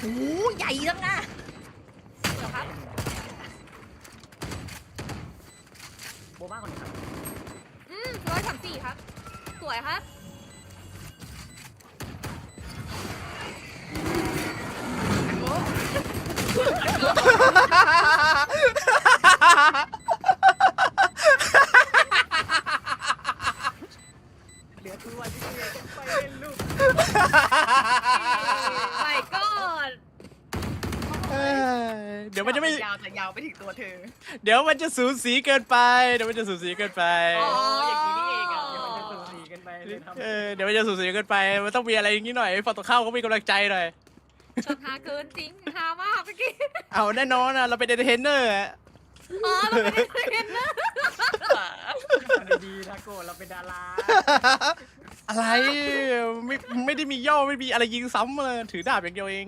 โห ใหญ่จังนะเหรอครับ โบบ้าคนนี้ครับ อืมร้อยสามสี่ครับ สวยครับ เหลือตัวที่เหลือกันไปเล่นลูก ไม่ก็ เอ้ ยเดี๋ยวมันจะไม่ ยาวแต่ยาวไปถึงตัวเธอ เดี๋ยวมันจะสูสีเกินไป เดี๋ยวมันจะสูสีเกินไป อ๋อ อย่างนี้นี่เองอะเดี๋ยวมันจะสูสีกันไปเลยทำเออ เดี๋ยวมันจะสูสีเกินไป มันต้องมีอะไรอย่างนี้หน่อยฝั่งตรงข้ามเขามีกำลังใจหน่อยชอบหาเกินจริงหามากเมื่อกี้ เอาแน่นอนอะ เราเป็นเอนเตอร์เทนเนอร์อะอ๋อเราไม่ได้เห็นนะดีๆนะโกรธเราเป็นดาราอะไร ไม่ ไม่ได้มีย่อ ไม่มีอะไรยิงซ้ำเลย ถือดาบอย่างเดียวเอง